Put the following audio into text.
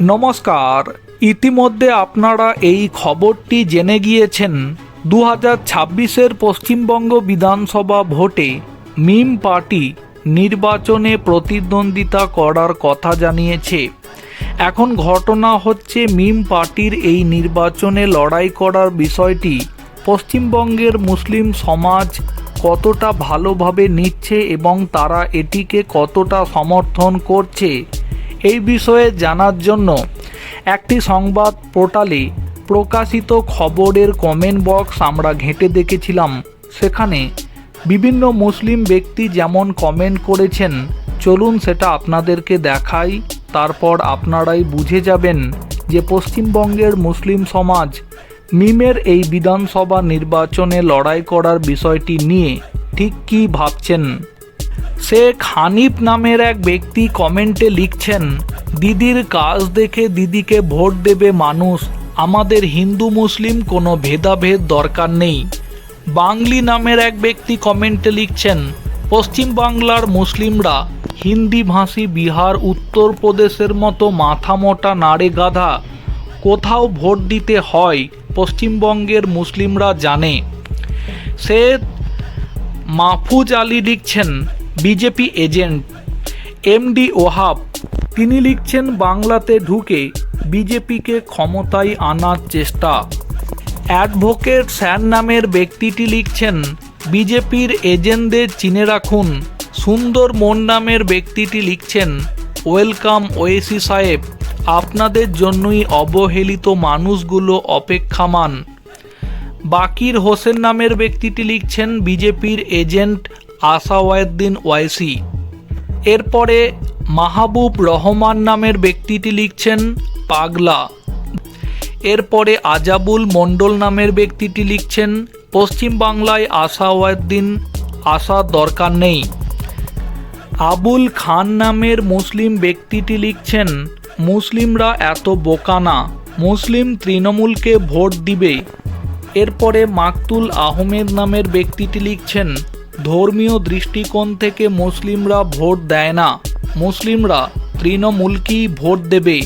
নমস্কার। ইতিমধ্যে আপনারা এই খবরটি জেনে গিয়েছেন দু হাজার ছাব্বিশের পশ্চিমবঙ্গ বিধানসভা ভোটে মিম পার্টি নির্বাচনে প্রতিদ্বন্দ্বিতা করার কথা জানিয়েছে। এখন ঘটনা হচ্ছে মিম পার্টির এই নির্বাচনে লড়াই করার বিষয়টি পশ্চিমবঙ্গের মুসলিম সমাজ কতটা ভালোভাবে নিচ্ছে এবং তারা এটিকে কতটা সমর্থন করছে এই বিষয়ে জানার জন্য একটি সংবাদ পোর্টালে প্রকাশিত খবরের কমেন্ট বক্স আমরা ঘেঁটে দেখেছিলাম। সেখানে বিভিন্ন মুসলিম ব্যক্তি যেমন কমেন্ট করেছেন, চলুন সেটা আপনাদেরকে দেখাই, তারপর আপনারাই বুঝে যাবেন যে পশ্চিমবঙ্গের মুসলিম সমাজ মিমের এই বিধানসভা নির্বাচনে লড়াই করার বিষয়টি নিয়ে ঠিক কী ভাবছেন। শেখ হানিফ নামের এক ব্যক্তি কমেন্টে লিখছেন, দিদির কাজ দেখে দিদিকে ভোট দেবে মানুষ, আমাদের হিন্দু মুসলিম কোনো ভেদাভেদ দরকার নেই। বাংলি নামের এক ব্যক্তি কমেন্টে লিখছেন, পশ্চিম বাংলার মুসলিমরা হিন্দি ভাষী বিহার উত্তরপ্রদেশের মতো মাথা মোটা নাড়ে গাধা, কোথাও ভোট দিতে হয় পশ্চিমবঙ্গের মুসলিমরা জানে। সে মাহফুজ আলী লিখছেন বিজেপি এজেন্ট এমডি ওহাব, তিনি লিখছেন, বাংলাতে ঢুকে বিজেপিকে ক্ষমতায় আনার চেষ্টা। অ্যাডভোকেট স্যার নামের ব্যক্তিটি লিখছেন, বিজেপির এজেন্টদের চিনে রাখুন। সুন্দর মন নামের ব্যক্তিটি লিখছেন, ওয়েলকাম ওয়েসি সাহেব, আপনাদের জন্যই অবহেলিত মানুষগুলো অপেক্ষামান। বাকির হোসেন নামের ব্যক্তিটি লিখছেন, বিজেপির এজেন্ট আসাওয়াদ্দিন ওয়াইসি। এরপরে মাহবুব রহমান নামের ব্যক্তিটি লিখছেন পাগলা। এরপরে আজাবুল মণ্ডল নামের ব্যক্তিটি লিখছেন, পশ্চিম বাংলায় আসাওয়াদ্দিন আসার দরকার নেই। আবুল খান নামের মুসলিম ব্যক্তিটি লিখছেন, মুসলিমরা এত বোকা না, মুসলিম তৃণমূলকে ভোট দিবে। এরপরে মাকতুল আহমেদ নামের ব্যক্তিটি লিখছেন ধর্মীয় দৃষ্টিকোণ থেকে মুসলিমরা ভোট দেয় না। মুসলিমরা তৃণমূলকেই ভোট দেবে।